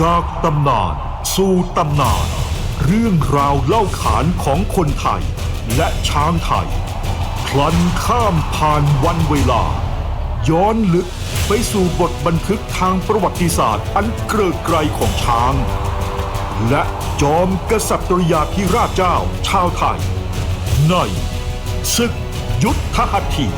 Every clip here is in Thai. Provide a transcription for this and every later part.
จากตำนานสู่ตำนาน เรื่องราวเล่าขานของคนไทย และช้างไทยพลันข้ามผ่านวันเวลา ย้อนลึกไปสู่บทบันทึกทางประวัติศาสตร์อันเกริกไกรของช้าง และจอมกษัตริยาธิราชเจ้าชาวไทย ในศึกยุทธหัตถี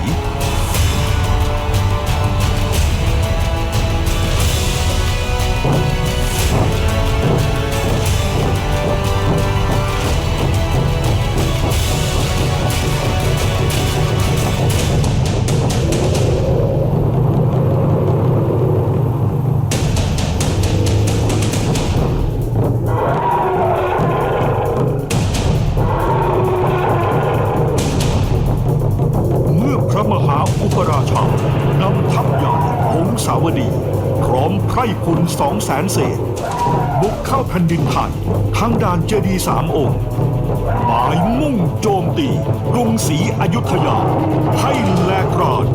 ร้อมไพร่พลสองแสนเศษ บุกเข้าแผ่นดินไทยทางด่านเจดีสามองค์ หมายมุ่งโจมตี กรุงศรีอยุธยาให้แหลกราน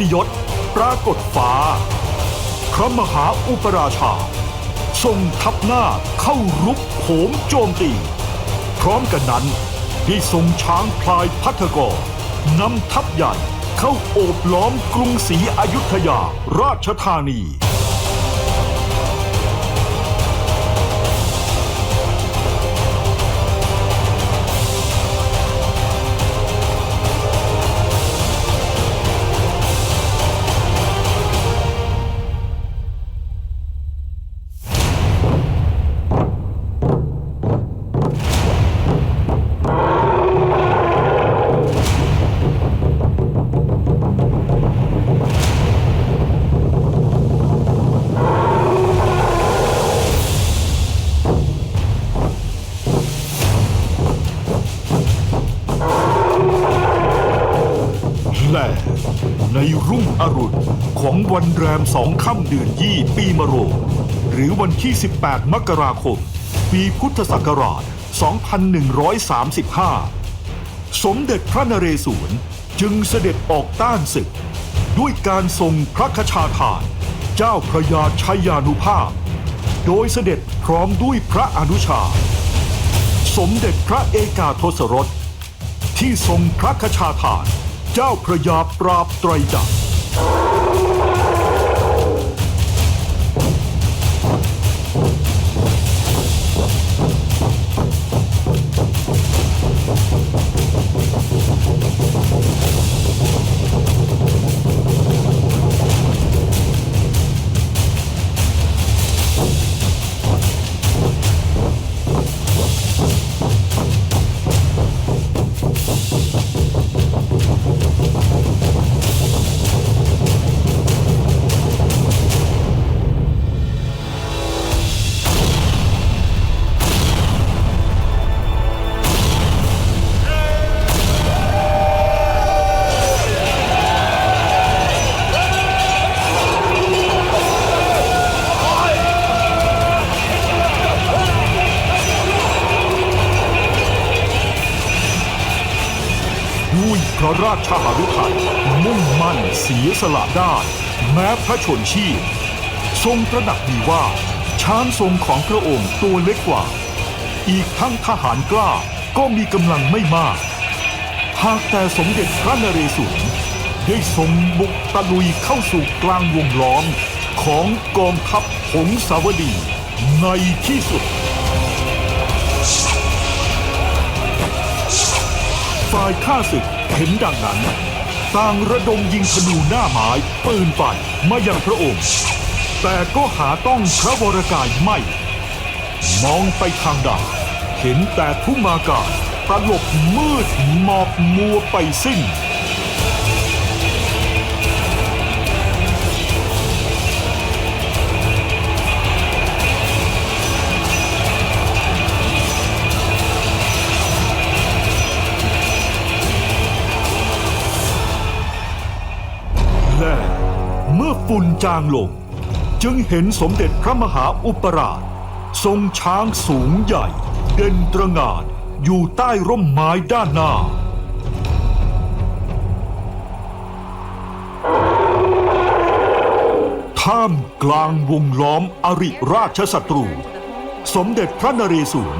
ติยศปรากฏฟ้า พระมหาอุปราชา ทรงทับหน้าเข้ารุกโหมโจมตี พร้อมกันนั้นที่ทรงช้างพลายพัทกรนำทัพใหญ่เข้าโอบล้อมกรุงศรีอยุธยาราชธานี เดือนยี่ปีมะโรงหรือวันที่ 18 มกราคม ปีพุทธศักราช 2135 สมเด็จพระนเรศวรจึงเสด็จออกต้านศึก ด้วยการทรงพระคชาทาน เจ้าพระยาชัยยานุภาพ โดยเสด็จพร้อมด้วยพระอนุชา สมเด็จพระเอกาทศรสที่ทรงพระคชาทาน เจ้าพระยาปราบไตรจักร ราชหฤทัยมุ่งมั่นเสียสละได้แม้พระชนชีพ ทรงตระหนักดีว่า ช้างทรงของพระองค์ตัวเล็กกว่า อีกทั้งทหารกล้าก็มีกำลังไม่มาก หากแต่สมเด็จพระนเรศวรได้ทรงบุกตะลุยเข้าสู่กลางวงล้อมของกองทัพหงสาวดีในที่สุด ฝ่ายข้าศึกเห็นดังนั้น ต่างระดมยิงธนูหน้าไม้ปืนไฟมายังพระองค์ แต่ก็หาต้องพระวรกายไม่ มองไปทางใดเห็นแต่ทุ่มอากาศตลบมืดหมอกมัวไปสิ้น ฝุ่นจางลง จึงเห็นสมเด็จพระมหาอุปราช ทรงช้างสูงใหญ่ เด่นตระงานอยู่ใต้ร่มไม้ด้านหน้า ท่ามกลางวงล้อมอริราชศัตรู สมเด็จพระนเรศวร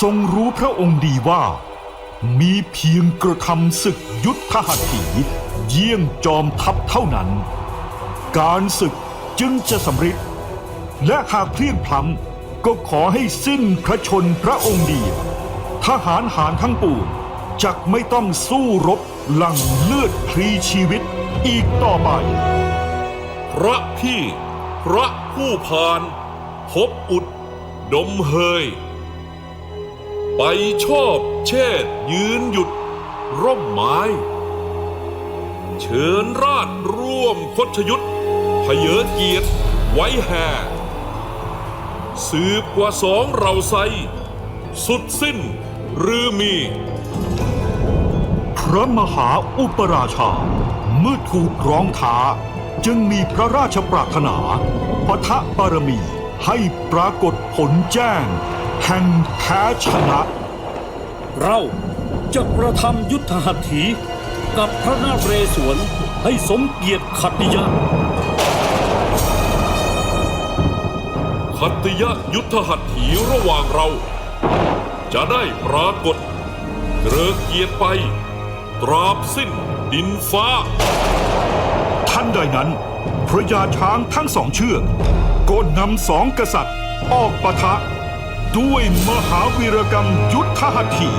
ทรงรู้พระองค์ดีว่า มีเพียงกระทำศึกยุทธหัตถี เยี่ยงจอมทัพเท่านั้น การศึกจึงจะสำเร็จและหากเพลียงพล้ำก็ขอให้สิ้นพระชนพระองค์เดียวทหารหารทั้งปวงจักไม่ต้องสู้รบหลังเลือดพลีชีวิตอีกต่อไป พระพี่ พระผู้พานพบอุด ดมเฮย ไปชอบเชษฐ์ยืนหยุด ร่มไม้ เชิญราชร่วมคดชยุทธ พเยอเกียรติไว้แห่สืบกว่าสองเราไซ สุดสิ้นรือมี พระมหาอุปราชา เมื่อถูกร้องท้า จึงมีพระราชปรารถนาปะทะบารมีให้ปรากฏผลแจ้ง แห่งแพ้ชนะ เราจะกระทำยุทธหัตถี กับพระนาเรศวรให้สมเกียรติขัตติยะ ขัตติยยุทธหัตถีระหว่างเรา จะได้ปรากฏเกรอเกียรติไป ตราบสิ้นดินฟ้า ท่านใดนั้น พระยาช้างทั้งสองเชือกก็นำสองกษัตริย์ ออกปะทะ ด้วยมหาวีรกรรมยุทธหัตถี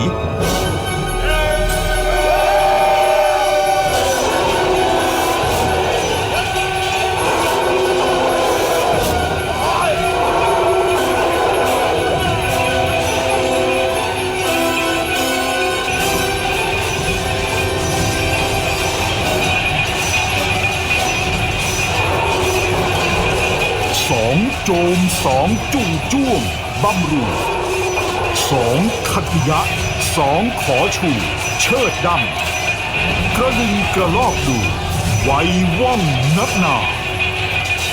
โจมสองจุ่งจ้วงบำรุงสองขัตยะสองขอชู เชิดดำกระลึงกระลอกดูไวว่องนักหนา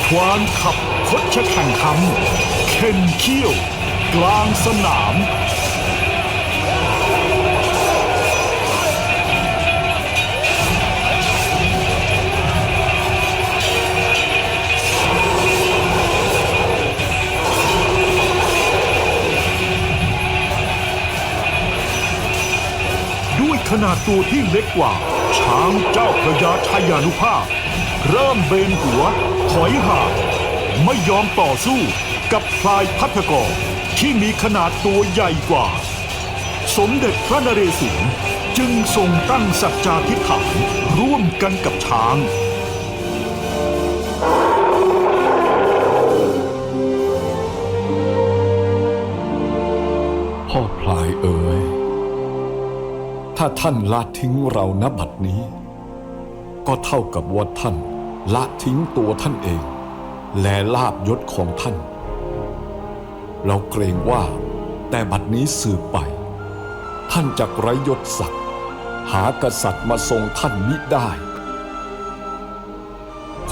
ควานขับคดชะแข่งคำเข็นเขี้ยว กลางสนาม ขนาดตัวที่เล็กกว่า ช้างเจ้าพระยาชายานุภาพ เริ่มเบนหัว ถอยห่างไม่ยอมต่อสู้กับพลายพัทกรที่มีขนาดตัวใหญ่กว่า สมเด็จพระนเรศวรจึงทรงตั้งสัจจาธิฐานร่วมกันกับช้าง ถ้าท่านละทิ้งเราณบัดนี้ ก็เท่ากับว่าท่านละทิ้งตัวท่านเอง และลาบยศของท่าน เราเกรงว่าแต่บัดนี้สืบไป ท่านจะไร้ยศศักดิ์หากษัตริย์มาทรงท่านมิได้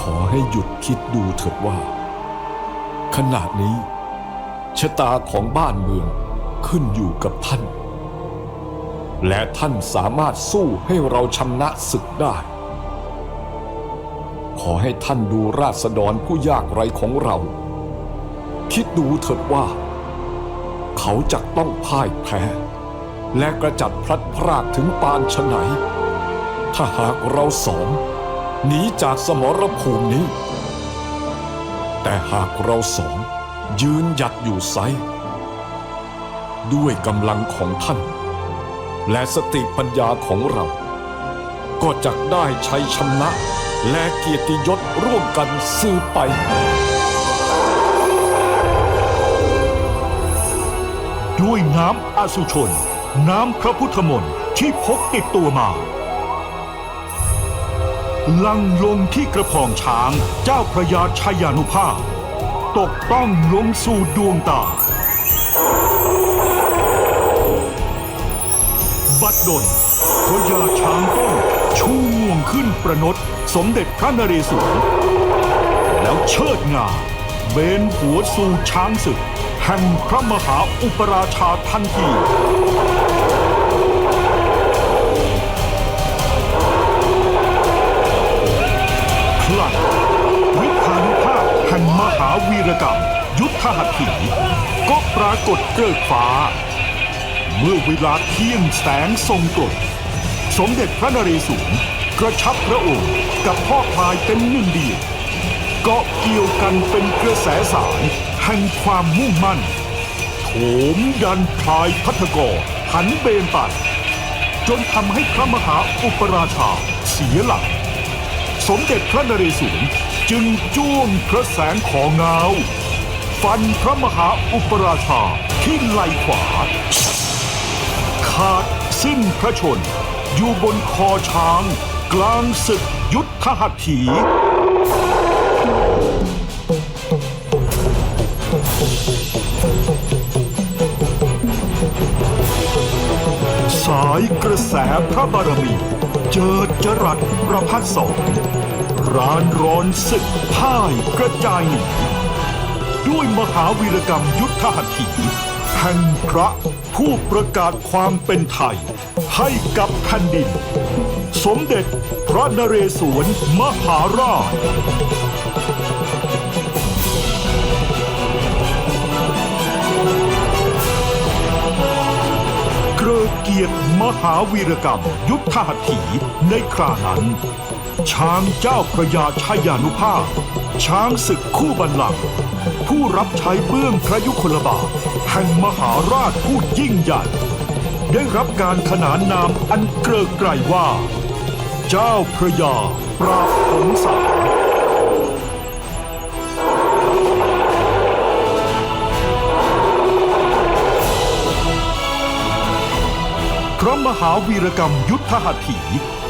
ขอให้หยุดคิดดูเถิดว่า ขณะนี้ชะตาของบ้านเมืองขึ้นอยู่กับท่าน และท่านสามารถสู้ให้เราชนะศึกได้ ขอให้ท่านดูราษฎรผู้ยากไร้ของเรา คิดดูเถิดว่า เขาจะต้องพ่ายแพ้ และกระจัดพลัดพรากถึงปานชะไหน ถ้าหากเราสองหนีจากสมรภูมินี้ แต่หากเราสองยืนหยัดอยู่ไซด้วยกำลังของท่าน และสติปัญญาของเรา ก็จะได้ใช้ชำนะ และเกียรติยศร่วมกันสืบไป ด้วยน้ำอสุชน น้ำพระพุทธมนต์ที่พกติดตัวมา ลังลงที่กระพองช้างเจ้าพระยาชายานุภาพ ตกต้องลงสู่ดวงตา บัดดลพระยาช้างต้นชูงวงขึ้นประนดสมเด็จพระนเรศวรแล้วเชิดงาเบนหัวสู่ช้างศึก แห่งพระมหาอุปราชาทันทีพลันวิธานุภาพแห่งมหาวีรกรรม ยุทธหัตถีก็ปรากฏเกิดฟ้า เมื่อเวลาเที่ยงแสงทรงกรดสมเด็จพระนเรศวรกระชับพระองค์กับพ่อพลายเป็นหนึ่งเดียวเกาะเกี่ยวกันเป็นกระแสสายแห่งความมุ่งมั่นโถมยันพลายพัทกรหันเบนไปจนทำให้พระมหาอุปราชาเสียหลัก สมเด็จพระนเรศวรจึงจ้วงพระแสงของเงาฟันพระมหาอุปราชาที่ไหล่ขวา ขาดสิ้นพระชน อยู่บนคอช้าง กลางศึกยุทธหัตถี สายกระแสพระบารมี เจิดจรัสประพัดสองร้านร้อนศึกพ่ายกระจายหนีด้วยมหาวีรกรรมยุทธหัตถีแห่งพระ ผู้ประกาศความเป็นไทย ให้กับแผ่นดิน สมเด็จพระนเรศวรมหาราช เกรอเกียรติมหาวีรกรรมยุทธหัตถีในครานั้น ช้างเจ้าพระยาชายานุภาพ ช้างศึกคู่บัลลังก์ผู้รับใช้เบื้องพระยุคลบาท แห่งมหาราชผู้ยิ่งใหญ่ ได้รับการขนานนามอันเกริกไกรว่า เจ้าพระยาปราบหงสาพระมหาวีรกรรมยุทธหัตถี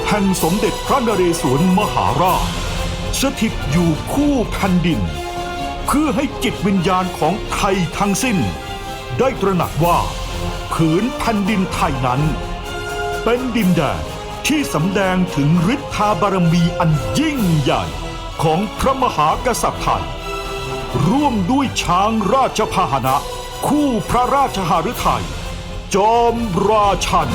แห่งสมเด็จพระนเรศวรมหาราช สถิตอยู่คู่แผ่นดิน เพื่อให้จิตวิญญาณของไทยทั้งสิ้น ได้ตระหนักว่า ผืนแผ่นดินไทยนั้น เป็นดินแดนที่สำแดงถึงฤทธาบารมีอันยิ่งใหญ่ของพระมหากษัตริย์ไทย ร่วมด้วยช้างราชพาหนะ คู่พระราชหฤทัยจอมราชัน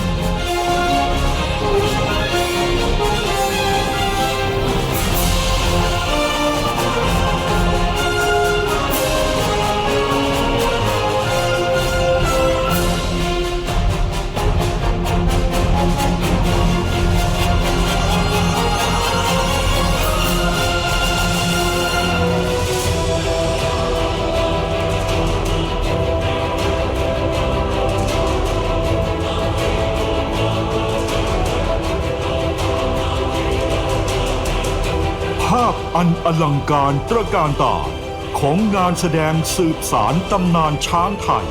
อันอลังการตระการตาของงานแสดงสืบสารตำนานช้างไทย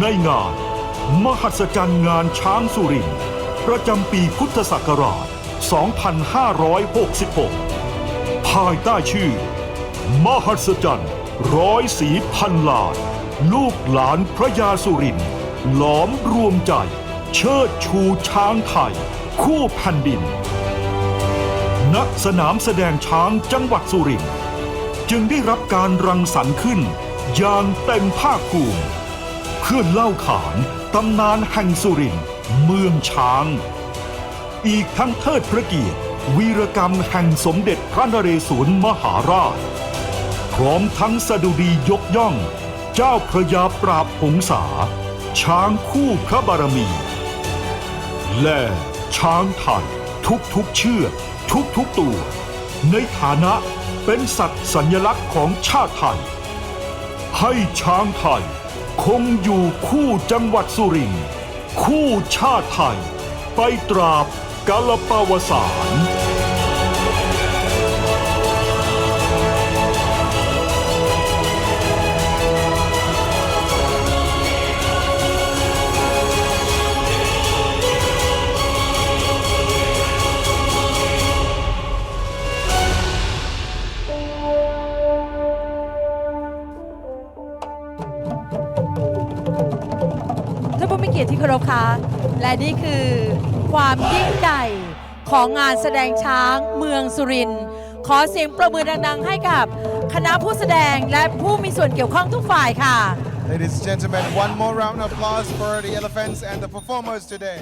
ในงาน มหัศจรรย์งานช้างสุรินประจำปีพุทธศักราช 2566 ภายใต้ชื่อ มหัศจรรย์ร้อยสีพันล้าน ลูกหลานพระยาสุรินหลอมรวมใจ เชิดชูช้างไทย คู่แผ่นดิน ณสนามแสดงช้างจังหวัดสุรินทร์จึงได้รับการรังสรรค์ขึ้น อย่างเต็มภาคภูมิเพื่อเล่าขานตำนานแห่งสุรินทร์เมืองช้าง อีกทั้งเทิดพระเกียรติวีรกรรมแห่งสมเด็จพระนเรศวรมหาราช พร้อมทั้งสดุดียกย่อง เจ้าพระยาปราบหงสาช้างคู่พระบารมี และช้างไทย ทุกๆเชื่อกทุกๆตัว ในฐานะเป็นสัตว์สัญลักษณ์ของชาติไทย ให้ช้างไทย คงอยู่คู่จังหวัดสุรินทร์คู่ชาติไทย ไปตราบกาลปาวสานเกียร รพคะและนี่คือความยิ่งใหญ่ของงานแสดงช้างเมืองสุรินทร์ขอเสียงประมือดังๆ ให้กับคณะผู้แสดงและผู้มีส่วนเกี่ยวข้องทุกฝ่ายค่ะ Ladies and gentlemen, one more round of applause for the elephants and the performers today.